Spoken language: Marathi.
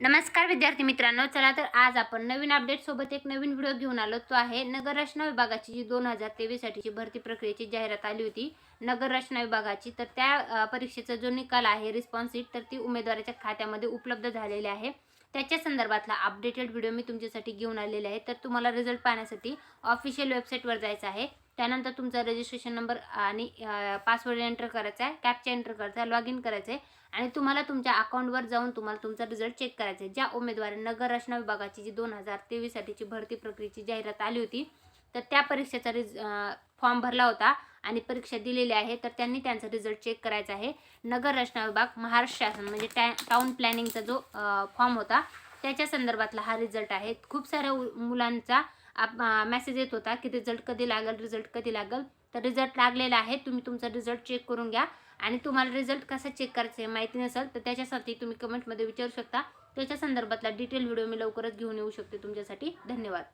नमस्कार विद्यार्थी मित्रांनो चला तर आज आपण नवीन अपडेट सोबत एक नवीन व्हिडिओ घेऊन आलो. तो आहे नगर रचना विभागाची जी दोन हजार तेवीस साठीची भरती प्रक्रियेची जाहिरात आली होती. नगर रचना विभागाची तर त्या परीक्षेचा जो निकाल आहे रिस्पॉन्स शीट तर ती उमेदवाराच्या खात्यामध्ये उपलब्ध झालेली आहे. त्याच्या संदर्भातला अपडेटेड व्हिडिओ मी तुमच्यासाठी घेऊन आलेले आहे. तर तुम्हाला रिझल्ट पाहण्यासाठी ऑफिशियल वेबसाईटवर जायचं आहे. त्यानंतर तुमचा रजिस्ट्रेशन नंबर आणि पासवर्ड एंटर करायचा आहे. कॅपचा एंटर करायचा आहे लॉग इन करायचं आहे. आणि तुम्हाला तुमच्या अकाउंटवर जाऊन तुम्हाला तुमचा रिझल्ट चेक करायचा आहे. ज्या उमेदवारांनी नगर रचना विभागाची जी दोन हजार तेवीससाठीची भरती प्रक्रियेची जाहिरात आली होती तर त्या परीक्षेचा रिज फॉर्म भरला होता आणि परीक्षा दिलेली आहे तर त्यांनी त्यांचा रिझल्ट चेक करायचा आहे. नगर रचना विभाग महाराष्ट्र शासन म्हणजे टॅ टाऊन प्लॅनिंगचा जो फॉर्म होता त्याच्या संदर्भातला हा रिझल्ट आहे. खूप साऱ्या उ- मुलांचा मेसेज येत होता की रिझल्ट कधी लागेल रिझल्ट कधी लागेल? तर रिझल्ट लागलेला आहे. तुम्ही तुमचा रिझल्ट चेक करून घ्या. आणि तुम्हाला रिझल्ट कसा चेक करायचा आहे माहिती नसेल तर त्याच्यासाठी तुम्ही कमेंटमध्ये विचारू शकता. त्याच्या संदर्भातला डिटेल व्हिडिओ मी लवकरच घेऊन येऊ शकते तुमच्यासाठी. धन्यवाद.